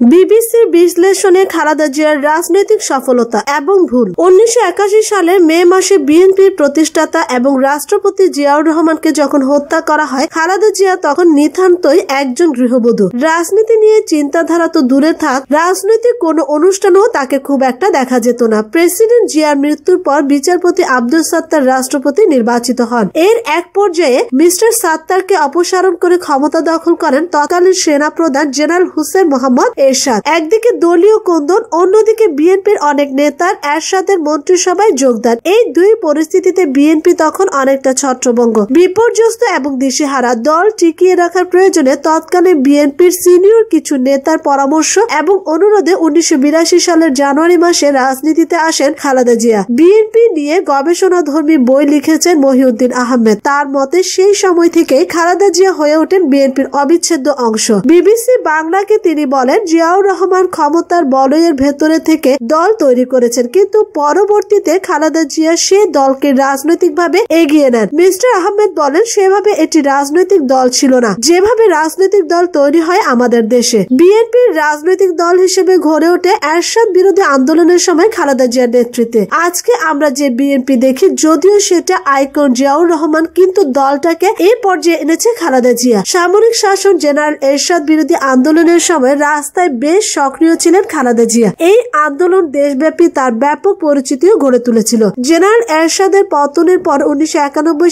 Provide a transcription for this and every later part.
বিবিসির বিশ্লেষণে খালেদা জিয়ার রাজনৈতিক সফলতা এবং ভুল। উনিশশো একাশি সালে মে মাসে বিএনপির প্রতিষ্ঠাতা এবং রাষ্ট্রপতি জিয়াউর রহমানকে যখন হত্যা করা হয়, খালেদা জিয়া তখন নিতান্তই একজন গৃহবধূ। রাজনীতি নিয়ে চিন্তাধারা তো দূরে থাক, রাজনৈতিক কোনো অনুষ্ঠানও তাকে খুব একটা দেখা যেত না। প্রেসিডেন্ট জিয়ার মৃত্যুর পর বিচারপতি আব্দুল সাত্তার রাষ্ট্রপতি নির্বাচিত হন। এর এক পর্যায়ে মিস্টার সাত্তারকে অপসারণ করে ক্ষমতা দখল করেন তৎকালীন সেনা প্রধান জেনারেল হুসেন মোহাম্মদ এরশাদ। একদিকে দলীয় কন্দন, অন্যদিকে বিএনপির অনেক নেতার এরশাদের মন্ত্রিসভায় যোগদান এই দুই পরিস্থিতিতে বিএনপি তখন অনেকটা ছত্রভঙ্গ। বিপর্যস্ত এবং দিশেহারা দল টিকিয়ে রাখার প্রয়োজনে তৎকালীন বিএনপির সিনিয়র কিছু নেতার পরামর্শ এবং অনুরোধে উনিশশো বিরাশি সালের জানুয়ারি মাসে রাজনীতিতে আসেন খালেদা জিয়া। বিএনপি নিয়ে গবেষণা ধর্মী বই লিখেছেন মহিউদ্দিন আহমেদ। তার মতে, সেই সময় থেকে খালেদা জিয়া হয়ে ওঠেন বিএনপির অবিচ্ছেদ্য অংশ। বিবিসি বাংলাকে তিনি বলেন জিয়াউর রহমান ক্ষমতার বলয়ের ভেতরে থেকে দল তৈরি করেছেন। কিন্তু পরবর্তীতে খালেদা জিয়া সে দলকে রাজনৈতিকভাবে এগিয়ে নেন। মিস্টার আহমেদ বলেন, সেভাবে এটি রাজনৈতিক দল ছিল না। যেভাবে রাজনৈতিক দল তৈরি হয় আমাদের দেশে। বিএনপির রাজনৈতিক দল হিসেবে গড়ে ওঠে এরশাদ বিরোধী আন্দোলনের সময় খালেদা জিয়ার নেতৃত্বে। আজকে আমরা যে বিএনপি দেখি, যদিও সেটা আইকন জিয়াউর রহমান, কিন্তু দলটাকে এই পর্যায়ে এনেছে খালেদা জিয়া। সামরিক শাসন জেনারেল এরশাদ বিরোধী আন্দোলনের সময় রাস্তায় বেশ সক্রিয় ছিলেন খালেদা জিয়া। এই আন্দোলন দেশব্যাপী তার ব্যাপক পরিচিতিও গড়ে তুলেছিল। জেনারেল এরশাদের পতনের পর উনিশশো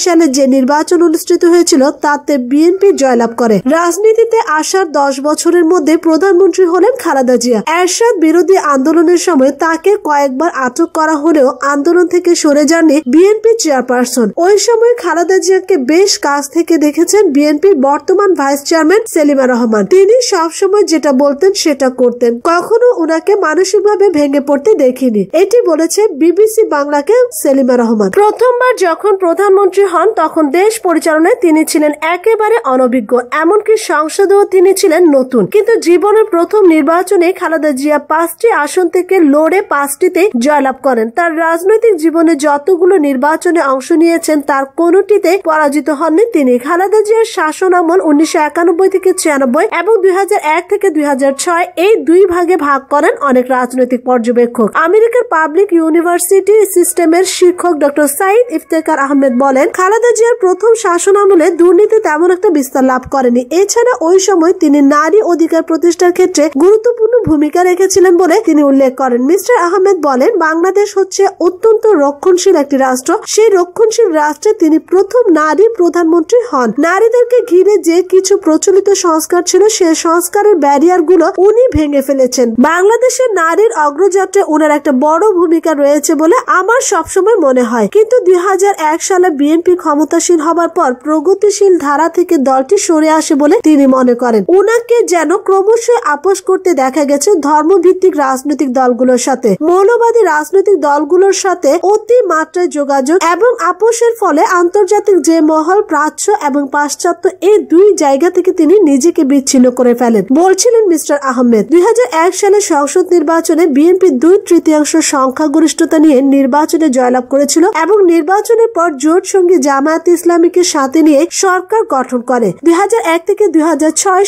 সালে যে নির্বাচন অনুষ্ঠিত হয়েছিল, তাতে বিএনপি জয়লাভ করে। রাজনীতিতে আসার দশ বছরের মধ্যে প্রধানমন্ত্রী হলেন খালেদা জিয়া। এরশাদ বিরোধী আন্দোলনের সময় তাকে কয়েকবার আটক করা হলেও আন্দোলন থেকে সরে যাননি বিএনপি চেয়ারপারসন। ওই সময় খালেদা জিয়াকে বেশ কাছ থেকে দেখেছেন বিএনপির বর্তমান ভাইস চেয়ারম্যান সেলিমা রহমান। তিনি সবসময় যেটা বলতেন সেটা করতেন। কখনো উনাকে মানসিকভাবে ভেঙে পড়তে দেখিনি। এটি বলেছে বিবিসি বাংলাকে সেলিমা রহমান। প্রথমবার যখন প্রধানমন্ত্রী হন, তখন দেশ পরিচালনায় তিনি ছিলেন একেবারে অনভিজ্ঞ। এমনকি সংসদেও তিনি ছিলেন নতুন। কিন্তু জীবনের প্রথম নির্বাচনে খালেদা জিয়া পাঁচটি আসন থেকে লড়ে পাঁচটিতে জয়লাভ করেন। তার রাজনৈতিক জীবনে যতগুলো নির্বাচনে অংশ নিয়েছেন, তার কোনটিতে পরাজিত হননি তিনি। খালেদা জিয়ার শাসন আমল উনিশশো একানব্বই থেকে ছিয়ানব্বই এবং দুই হাজার এক থেকে দুই এই দুই ভাগে ভাগ করেন অনেক রাজনৈতিক পর্যবেক্ষক। আমেরিকার পাবলিক ইউনিভার্সিটি সিস্টেমের শিক্ষক ডক্টর সাইদ ইফতেকার আহমেদ বলেন, খালেদা জিয়ার প্রথম শাসন আমলে দুর্নীতি তেমন একটা বিস্তার লাভ করেনি। এছাড়া ওই সময় তিনি নারী অধিকার প্রতিষ্ঠার ক্ষেত্রে গুরুত্বপূর্ণ ভূমিকা রেখেছিলেন বলে তিনি উল্লেখ করেন। মিস্টার আহমেদ বলেন, বাংলাদেশ হচ্ছে অত্যন্ত রক্ষণশীল একটি রাষ্ট্র। সেই রক্ষণশীল রাষ্ট্রে তিনি প্রথম নারী প্রধানমন্ত্রী হন। নারীদেরকে ঘিরে যে কিছু প্রচলিত সংস্কার ছিল, সে সংস্কারের ব্যারিয়ারগুলো উনি ভেঙে ফেলেছেন। বাংলাদেশের নারীর অগ্রযাত্রায় উনার একটা বড় ভূমিকা রয়েছে বলে আমার সবসময় মনে হয়। কিন্তু দুই হাজার এক সালে বিএনপি ক্ষমতাসীন হবার পর প্রগতিশীল ধারা থেকে দলটি সরে আসে বলে তিনি মনে করেন। উনাকে যেন ক্রমশ আপোষ করতে দেখা গেছে ধর্মভিত্তিক রাজনৈতিক দলগুলোর সাথে। মৌলবাদী রাজনৈতিক দলগুলোর সাথে অতি মাত্রায় যোগাযোগ এবং আপোষের ফলে আন্তর্জাতিক যে মহল, প্রাচ্য এবং পাশ্চাত্য এই দুই জায়গা থেকে তিনি নিজেকে বিচ্ছিন্ন করে ফেলেন। বলছিলেন মিস্টার আহমেদ। দুই সালে সংসদ নির্বাচনে বিএনপি দুই তৃতীয়াংশ সংখ্যাগরিষ্ঠতা নিয়ে নির্বাচনে জয়লাভ করেছিল এবং নির্বাচনের পর জোট সঙ্গী জামায়াত ইসলামীকে সাথে নিয়ে সরকার গঠন করে। দুই থেকে দুই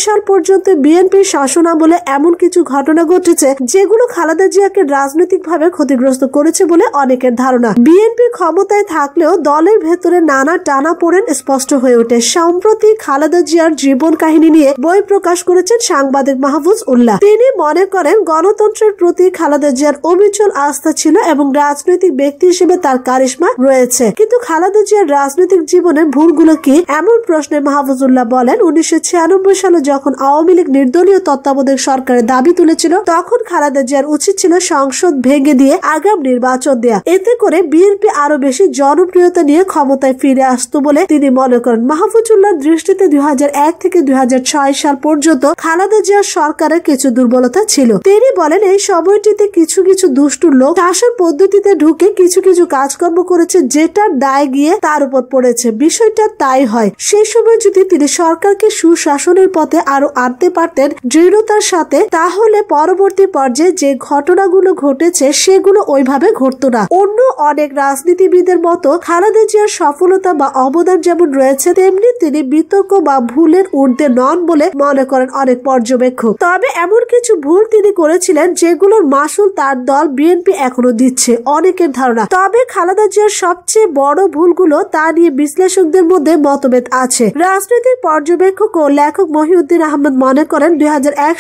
সাল পর্যন্ত বিএনপির শাসন আমলে এমন কিছু ঘটনা ঘটেছে যেগুলো খালেদা জিয়াকে রাজনৈতিকভাবে ক্ষতিগ্রস্ত করেছে বলে অনেকের ধারণা। বিএনপি ক্ষমতায় থাকলেও দলের ভেতরে নানা টানা পড়েন স্পষ্ট হয়ে ওঠে। সম্প্রতি খালেদা জিয়ার জীবন কাহিনী নিয়ে বই প্রকাশ করেছেন সাংবাদিক মাহফুজ উল্লাহ তিনি মনে করেন, গণতন্ত্রের প্রতি খালেদা জিয়ার অবিচল আস্থা ছিল এবং রাজনৈতিক ব্যক্তি হিসেবে তার কারিশমা রয়েছে। কিন্তু খালেদা জিয়ার রাজনৈতিক জীবনের ভুলগুলো কি? এমন প্রশ্নে মাহফুজুল্লাহ বলেন, উনিশশো ছিয়ানব্বই সালে যখন আওয়ামী লীগ নির্দলীয় তত্ত্বাবধায়ক সরকারের দাবি তুলেছিল, তখন খালেদা জিয়ার উচিত ছিল সংসদ ভেঙে দিয়ে আগাম নির্বাচন দেয়া। এতে করে বিএনপি আরও বেশি জনপ্রিয়তা নিয়ে ক্ষমতায় ফিরে আসতো বলে তিনি মনে করেন। মাহফুজুল্লাহর দৃষ্টিতে দুই হাজার এক থেকে দুই হাজার ছয় সাল পর্যন্ত খালেদা জিয়ার সরকারের কিছু দুর্বলতা ছিল। তিনি বলেন, এই সময়টিতে কিছু কিছু দুষ্টু লোক শাসন পদ্ধতিতে ঢুকে কিছু কিছু কাজকর্ম করেছে যেটার দায় গিয়ে তার উপর পড়েছে। বিষয়টা তাই হয়। সেই সময় যদি তিনি সরকারকে সুশাসনের পথে আরও আনতে পারতেন দৃঢ়তার সাথে, তাহলে পরবর্তী পর্যায়ে যে ঘটনাগুলো ঘটেছে, সেগুলো ওইভাবে ঘটতো না। অন্য অনেক রাজনীতিবিদের মতো খালেদা জিয়ার সফলতা বা অবদান যেমন রয়েছে, তেমনি তিনি বিতর্ক বা ভুলের ঊর্ধ্বে নন বলে মনে করেন অনেক পর্যবেক্ষক। তবে এমন কিছু ভুল তিনি করেছিলেন যেগুলোর মাসুল তার দল বিএনপি এখনও দিচ্ছে, অনেকের ধারণা। তবে খালেদা জিয়ার সবচেয়ে বড় ভুলগুলো তা নিয়ে বিশ্লেষকদের মধ্যে মতভেদ আছে। রাজনৈতিক পর্যবেক্ষক ও লেখক মহিউদ্দিন আহমেদ মনে করেন, দুই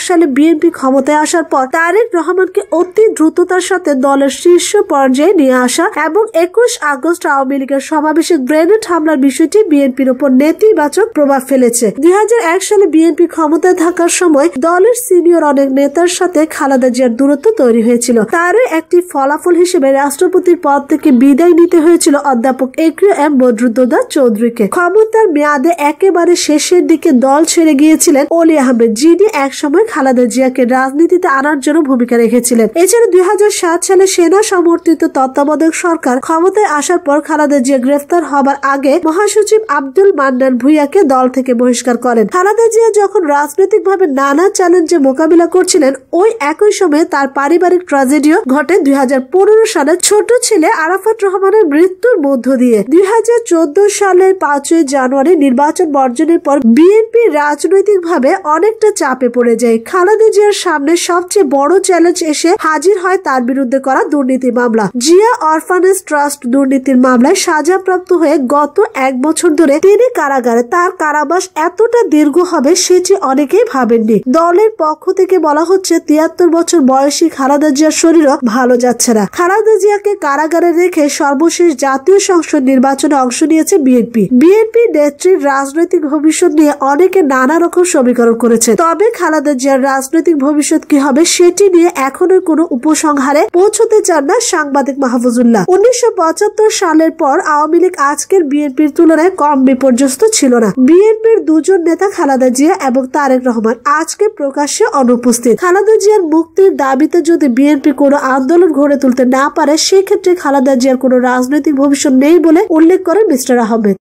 সালে বিএনপি ক্ষমতায় আসার পর তারেক রহমানকে অতি দ্রুততার সাথে দলের শীর্ষ পর্যায়ে নিয়ে আসা এবং একুশ আগস্ট আওয়ামী লীগের সমাবেশে গ্রেনেড হামলার বিষয়টি বিএনপির উপর নেতিবাচক প্রভাব ফেলেছে। দুই হাজার এক সালে বিএনপি ক্ষমতায় থাকার সময় দলের সিনিয়র অনেক নেতার সাথে খালেদা জিয়ার দূরত্ব তৈরি হয়েছিল। তারই একটি ফলাফল হিসেবে রাষ্ট্রপতির পদ থেকে বিদায় নিতে হয়েছিল অধ্যাপক এক্রিয় এম বদরুদ্দোদা চৌধুরীকে। ক্ষমতার মেয়াদে একেবারে শেষের দিকে দল ছেড়ে গিয়েছিলেন অলি আহমেদ, যিনি একসময় খালেদা জিয়াকে রাজনীতিতে আনার জন্য ভূমিকা রেখেছিলেন। এছাড়া দুই হাজার সাত সালে সেনা সমর্থিত তত্ত্বাবধায়ক সরকার ক্ষমতায় আসার পর খালেদা জিয়া গ্রেফতার হবার আগে মহাসচিব আব্দুল মান্নান ভুইয়াকে দল থেকে বহিষ্কার করেন। খালেদা জিয়া যখন রাজনৈতিকভাবে নানা চ্যালেঞ্জে মোকাবিলা করছিলেন ওই একই সময়ে তার পারিবারিক ট্রাজেডিও ঘটে দুই সালে। ছোট ছেলে আরাফাত রহমানের মৃত্যুর মধ্য দিয়ে দুই সালের পাঁচই জানুয়ারি নির্বাচন বর্জনের পর বিএনপি রাজনৈতিকভাবে অনেকটা চাপে পড়ে যায়। খালেদা জিয়ার সামনে সবচেয়ে বড় চ্যালেঞ্জ এসে হাজির হয় তার বিরুদ্ধে করা দুর্নীতি মামলা। জিয়া অরফানেজ ট্রাস্ট দুর্নীতির মামলায় সাজাপ্রাপ্ত হয়ে গত এক বছর ধরে তিনি কারাগারে। তার কারাবাস এতটা দীর্ঘ হবে সেটি অনেকেই ভাবেননি। দলের পক্ষ থেকে বলা হচ্ছে, তিয়াত্তর বছর বয়সী খালাদা জিয়ার শরীরও ভালো যাচ্ছে না। খালাদা জিয়াকে কারাগারে রেখে সর্বশেষ জাতীয় সংসদ নির্বাচনে অংশ নিয়েছে বিএনপি। বিএনপি নেত্রীর রাজনৈতিক ভবিষ্যৎ নিয়ে অনেকে নানা রকম সমীকরণ করেছে। তবে খালাদা জিয়ার রাজনৈতিক ভবিষ্যৎ কি হবে সেটি নিয়ে এখনও কোনো উপসংহারে পৌঁছতে চান না সাংবাদিক মাহফুজুল্লাহ। উনিশশো পঁচাত্তর সালের পর আওয়ামী লীগ আজকের বিএনপির তুলনায় কম বিপর্যস্ত ছিল না। বিএনপির দুজন নেতা খালাদা জিয়া এবং তারেক রহমান আজকে প্রকাশ্যে অনুপস্থিত। খালাদা জিয়ার মুক্তির দাবিতে যদি বিএনপি কোনো আন্দোলন গড়ে তুলতে না পারে, সেক্ষেত্রে খালাদা জিয়ার কোনো রাজনৈতিক ভবিষ্যৎ নেই বলে উল্লেখ করেন মিস্টার আহমেদ।